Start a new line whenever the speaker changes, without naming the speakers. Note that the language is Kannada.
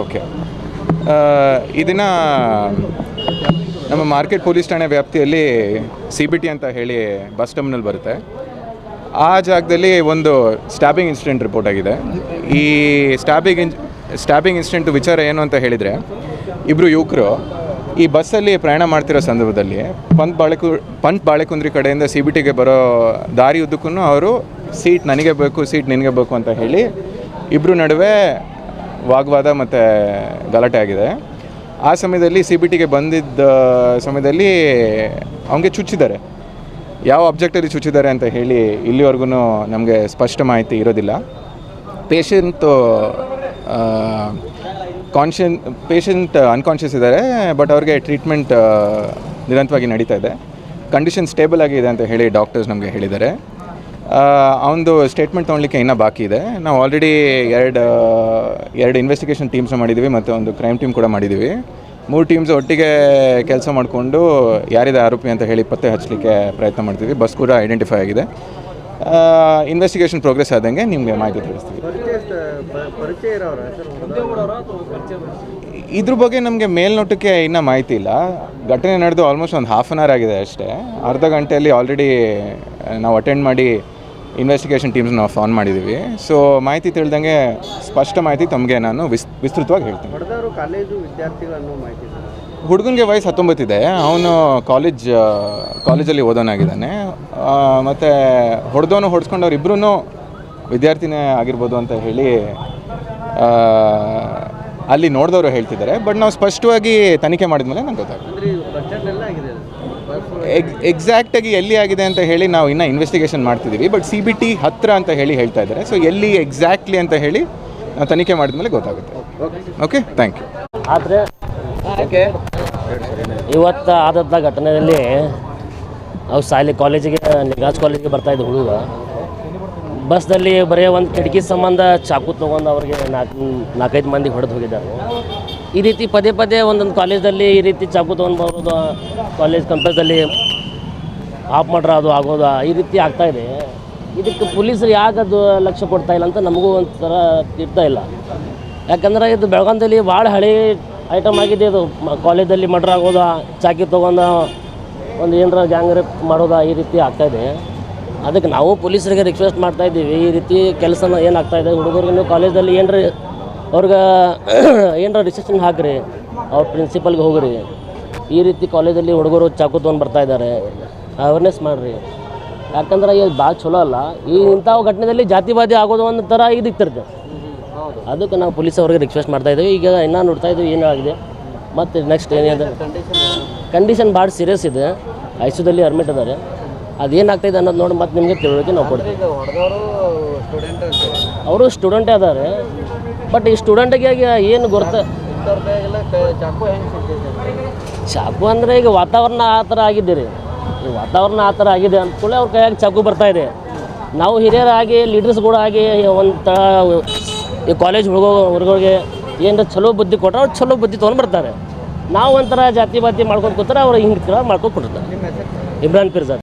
ಓಕೆ. ಇದನ್ನು ನಮ್ಮ ಮಾರ್ಕೆಟ್ ಪೊಲೀಸ್ ಠಾಣೆ ವ್ಯಾಪ್ತಿಯಲ್ಲಿ ಸಿ ಬಿ ಟಿ ಅಂತ ಹೇಳಿ ಬಸ್ ಟರ್ಮಿನಲ್ ಬರುತ್ತೆ. ಆ ಜಾಗದಲ್ಲಿ ಒಂದು ಸ್ಟ್ಯಾಬಿಂಗ್ ಇನ್ಸಿಡೆಂಟ್ ರಿಪೋರ್ಟ್ ಆಗಿದೆ. ಈ ಸ್ಟ್ಯಾಬಿಂಗ್ ಇನ್ ಸ್ಟ್ಯಾಬಿಂಗ್ ಇನ್ಸಿಡೆಂಟ್ ವಿಚಾರ ಏನು ಅಂತ ಹೇಳಿದರೆ ಇಬ್ಬರು ಯುವಕರು ಈ ಬಸ್ಸಲ್ಲಿ ಪ್ರಯಾಣ ಮಾಡ್ತಿರೋ ಸಂದರ್ಭದಲ್ಲಿ ಪಂತ್ ಬಾಳೆಕು, ಪಂತ್ ಬಾಳೆಕುಂದ್ರಿ ಕಡೆಯಿಂದ ಸಿ ಬಿ ಟಿಗೆ ಬರೋ ದಾರಿ ಉದ್ದಕ್ಕೂ ಅವರು, ಸೀಟ್ ನನಗೆ ಬೇಕು, ಸೀಟ್ ನಿನಗೆ ಬೇಕು ಅಂತ ಹೇಳಿ ಇಬ್ಬರು ನಡುವೆ ವಾಗ್ವಾದ ಮತ್ತು ಗಲಾಟೆ ಆಗಿದೆ. ಆ ಸಮಯದಲ್ಲಿ ಸಿ ಬಿ ಟಿಗೆ ಬಂದಿದ್ದ ಸಮಯದಲ್ಲಿ ಅವನಿಗೆ ಚುಚ್ಚಿದ್ದಾರೆ. ಯಾವ ಅಬ್ಜೆಕ್ಟಲ್ಲಿ ಚುಚ್ಚಿದ್ದಾರೆ ಅಂತ ಹೇಳಿ ಇಲ್ಲಿವರೆಗೂ ನಮಗೆ ಸ್ಪಷ್ಟ ಮಾಹಿತಿ ಇರೋದಿಲ್ಲ. ಪೇಷಂಟು ಕಾನ್ಷಿಯನ್ ಪೇಷಂಟ್ ಅನ್ಕಾನ್ಷಿಯಸ್ ಇದ್ದಾರೆ ಬಟ್ ಅವ್ರಿಗೆ ಟ್ರೀಟ್ಮೆಂಟ್ ನಿರಂತರವಾಗಿ ನಡೀತಾ ಇದೆ. ಕಂಡೀಷನ್ ಸ್ಟೇಬಲ್ ಆಗಿದೆ ಅಂತ ಹೇಳಿ ಡಾಕ್ಟರ್ಸ್ ನಮಗೆ ಹೇಳಿದ್ದಾರೆ. ಅವನದು ಸ್ಟೇಟ್ಮೆಂಟ್ ತೊಗೊಳ್ಲಿಕ್ಕೆ ಇನ್ನೂ ಬಾಕಿ ಇದೆ. ನಾವು ಆಲ್ರೆಡಿ ಎರಡು ಎರಡು ಇನ್ವೆಸ್ಟಿಗೇಷನ್ ಟೀಮ್ಸ್ ಮಾಡಿದ್ದೀವಿ ಮತ್ತು ಒಂದು ಕ್ರೈಮ್ ಟೀಮ್ ಕೂಡ ಮಾಡಿದ್ದೀವಿ ಮೂರು ಟೀಮ್ಸ್ ಒಟ್ಟಿಗೆ ಕೆಲಸ ಮಾಡಿಕೊಂಡು ಯಾರಿದೆ ಆರೋಪಿ ಅಂತ ಹೇಳಿ ಪತ್ತೆ ಹಚ್ಚಲಿಕ್ಕೆ ಪ್ರಯತ್ನ ಮಾಡ್ತೀವಿ. ಬಸ್ ಕೂಡ ಐಡೆಂಟಿಫೈ ಆಗಿದೆ. ಇನ್ವೆಸ್ಟಿಗೇಷನ್ ಪ್ರೋಗ್ರೆಸ್ ಆದಂಗೆ ನಿಮಗೆ ಮಾಹಿತಿ ತಿಳಿಸ್ತೀವಿ. ಇದ್ರ ಬಗ್ಗೆ ನಮಗೆ ಮೇಲ್ನೋಟಕ್ಕೆ ಇನ್ನೂ ಮಾಹಿತಿ ಇಲ್ಲ. ಘಟನೆ ನಡೆದು ಆಲ್ಮೋಸ್ಟ್ ಒಂದು ಹಾಫ್ ಆನ್ ಅವರ್ ಆಗಿದೆ ಅಷ್ಟೇ. ಅರ್ಧ ಗಂಟೆಯಲ್ಲಿ ಆಲ್ರೆಡಿ ನಾವು ಅಟೆಂಡ್ ಮಾಡಿ ಇನ್ವೆಸ್ಟಿಗೇಷನ್ ಟೀಮ್ಸ್ ನಾವು ಫಾನ್ ಮಾಡಿದ್ದೀವಿ ಸೊ ಮಾಹಿತಿ ತಿಳಿದಂಗೆ ಸ್ಪಷ್ಟ ಮಾಹಿತಿ ತಮಗೆ ನಾನು ವಿಸ್ ವಿಸ್ತೃತವಾಗಿ ಹೇಳ್ತೀನಿ.
ಹೊಡೆದವರು ಕಾಲೇಜು ವಿದ್ಯಾರ್ಥಿಗಳನ್ನು ಮಾಹಿತಿ
ಹುಡುಗನಿಗೆ ವಯಸ್ಸು ಹತ್ತೊಂಬತ್ತಿದೆ ಅವನು ಕಾಲೇಜ್ ಕಾಲೇಜಲ್ಲಿ ಓದೋನಾಗಿದ್ದಾನೆ. ಮತ್ತು ಹೊಡೆದವನು ಹೊಡೆಸ್ಕೊಂಡವ್ರು ಇಬ್ಬರೂ ವಿದ್ಯಾರ್ಥಿನೇ ಆಗಿರ್ಬೋದು ಅಂತ ಹೇಳಿ ಅಲ್ಲಿ ನೋಡಿದವರು ಹೇಳ್ತಿದ್ದಾರೆ. ಬಟ್ ನಾವು ಸ್ಪಷ್ಟವಾಗಿ ತನಿಖೆ ಮಾಡಿದ್ಮೇಲೆ ನಂಗೆ ಗೊತ್ತಾಗುತ್ತೆ ಎಗ್ ಎಕ್ಸಾಕ್ಟಾಗಿ ಎಲ್ಲಿ ಆಗಿದೆ ಅಂತ ಹೇಳಿ ನಾವು ಇನ್ನೂ ಇನ್ವೆಸ್ಟಿಗೇಷನ್ ಮಾಡ್ತಿದ್ದೀವಿ. ಬಟ್ ಸಿ ಬಿ ಟಿ ಹತ್ತಿರ ಅಂತ ಹೇಳಿ ಹೇಳ್ತಾ ಇದ್ದಾರೆ. ಸೊ ಎಲ್ಲಿ ಎಕ್ಸಾಕ್ಟ್ಲಿ ಅಂತ ಹೇಳಿ ನಾವು ತನಿಖೆ ಮಾಡಿದ್ಮೇಲೆ ಗೊತ್ತಾಗುತ್ತೆ. ಓಕೆ ಥ್ಯಾಂಕ್ ಯು
ಆದರೆ ಇವತ್ತು ಆದಂಥ ಘಟನೆಯಲ್ಲಿ ಅವು ಶಾಲೆ ಕಾಲೇಜಿಗೆ ನಿಗಾಜ್ ಕಾಲೇಜಿಗೆ ಬರ್ತಾಯಿದ್ದ ಹುಡುಗ. ಬಸ್ದಲ್ಲಿ ಬರೀ ಒಂದು ಕಿಟಕಿ ಸಂಬಂಧ ಚಾಕು ತೊಗೊಂಡು ಅವ್ರಿಗೆ ನಾಲ್ಕು ನಾಲ್ಕೈದು ಮಂದಿ ಹೊಡೆದು ಹೋಗಿದ್ದಾರೆ. ಈ ರೀತಿ ಪದೇ ಪದೇ ಒಂದೊಂದು ಕಾಲೇಜಲ್ಲಿ ಈ ರೀತಿ ಚಾಕು ತೊಗೊಂಡು ಬರೋದು, ಕಾಲೇಜ್ ಕಂಪಸ್ದಲ್ಲಿ ಆಫ್ ಮಾಡ್ರ ಅದು ಆಗೋದು? ಈ ರೀತಿ ಆಗ್ತಾಯಿದೆ ಇದೆ. ಇದಕ್ಕೆ ಪೊಲೀಸರು ಯಾಕೆ ಅದು ಲಕ್ಷ್ಯ ಕೊಡ್ತಾ ಇಲ್ಲ ಅಂತ ನಮಗೂ ಒಂಥರ ಇರ್ತಾ ಇಲ್ಲ. ಯಾಕಂದ್ರೆ ಇದು ಬೆಳಗಾಂದಲ್ಲಿ ಭಾಳ ಹಳೆ ಐಟಮ್ ಆಗಿದೆ ಇದು. ಕಾಲೇಜಲ್ಲಿ ಮರ್ಡರ್ ಆಗೋದ? ಚಾಕಿ ತೊಗೊಂಡ ಒಂದು ಏನರ ಗ್ಯಾಂಗ್ ರೇಪ್ ಮಾಡೋದ? ಈ ರೀತಿ ಆಗ್ತಾಯಿದೆ ಅದಕ್ಕೆ ನಾವು ಪೊಲೀಸರಿಗೆ ರಿಕ್ವೆಸ್ಟ್ ಮಾಡ್ತಾ ಇದ್ದೀವಿ. ಈ ರೀತಿ ಕೆಲಸನ ಏನಾಗ್ತಾ ಇದೆ? ಹುಡುಗರಿಗೆ ನೀವು ಕಾಲೇಜಲ್ಲಿ ಏನರ? ಅವ್ರಿಗೆ ಏನರ ರಿಸೆಪ್ಷನ್ ಹಾಕ್ರಿ. ಅವ್ರ ಪ್ರಿನ್ಸಿಪಲ್ಗೆ ಹೋಗ್ರಿ. ಈ ರೀತಿ ಕಾಲೇಜಲ್ಲಿ ಹುಡುಗರು ಚಾಕು ತೊಗೊಂಡು ಬರ್ತಾ ಇದ್ದಾರೆ. ಅವೇರ್ನೆಸ್ ಮಾಡಿರಿ. ಯಾಕಂದ್ರೆ ಇದು ಭಾಳ ಚಲೋ ಅಲ್ಲ. ಈ ಇಂಥ ಘಟನೆಯಲ್ಲಿ ಜಾತಿವಾದಿ ಆಗೋದು ಒಂದು ಥರ ಇದಕ್ತಿರುತ್ತೆ ಅದಕ್ಕೆ ನಾವು ಪೊಲೀಸ್ ಅವ್ರಿಗೆ ರಿಕ್ವೆಸ್ಟ್ ಮಾಡ್ತಾ ಇದ್ದೀವಿ. ಈಗ ಇನ್ನೂ ನೋಡ್ತಾ ಇದ್ದೀವಿ ಏನು ಆಗಿದೆ. ಮತ್ತು ನೆಕ್ಸ್ಟ್ ಏನಿದೆ ಕಂಡೀಷನ್ ಭಾಳ ಸೀರಿಯಸ್ ಇದೆ. ಐಸಿಯುದಲ್ಲಿ ಅಡ್ಮಿಟ್ ಇದ್ದಾರೆ ಅದೇನಾಗ್ತಾಯಿದೆ ಅನ್ನೋದು ನೋಡಿ ಮತ್ತೆ ನಿಮಗೆ ತಿಳುವಳಿಕೆ ನಾವು ಕೊಡ್ತೀವಿ. ಅವರು ಸ್ಟೂಡೆಂಟ್ ಅದಾರೆ. ಬಟ್ ಈ ಸ್ಟೂಡೆಂಟಿಗೆ ಏನು ಗೊತ್ತ
ಇಂಥವ್ರ ಚಾಕು
ಅಂದರೆ ಈಗ ವಾತಾವರಣ ಆ ಥರ ಆಗಿದೆ ರೀ ಈ ವಾತಾವರಣ ಆ ಥರ ಆಗಿದೆ ಅಂದ್ಕೊಳ್ಳಿ ಅವ್ರ ಕೈಯಾಗಿ ಚಾಕು ಬರ್ತಾ ಇದೆ. ನಾವು ಹಿರಿಯರಾಗಿ ಲೀಡರ್ಸ್ ಕೂಡ ಆಗಿ ಒಂದು ಈ ಕಾಲೇಜ್ ಹುಡುಗ ಹುಡುಗರಿಗೆ ಏನರ ಚಲೋ ಬುದ್ಧಿ ಕೊಟ್ಟರೆ ಅವ್ರು ಚಲೋ ಬುದ್ಧಿ ತೊಗೊಂಡು ಬರ್ತಾರೆ. ನಾವು ಒಂಥರ ಜಾತಿ ಬಾತಿ ಮಾಡ್ಕೊಂಡು ಕೂತಾರೆ ಅವ್ರು ಹಿಂಗೆ ಮಾಡ್ಕೊಂಡು ಕೊಟ್ಟಿರ್ತಾರೆ
ಹೆಸರು?
ಇಮ್ರಾನ್ ಪಿರ್ಜಾದ್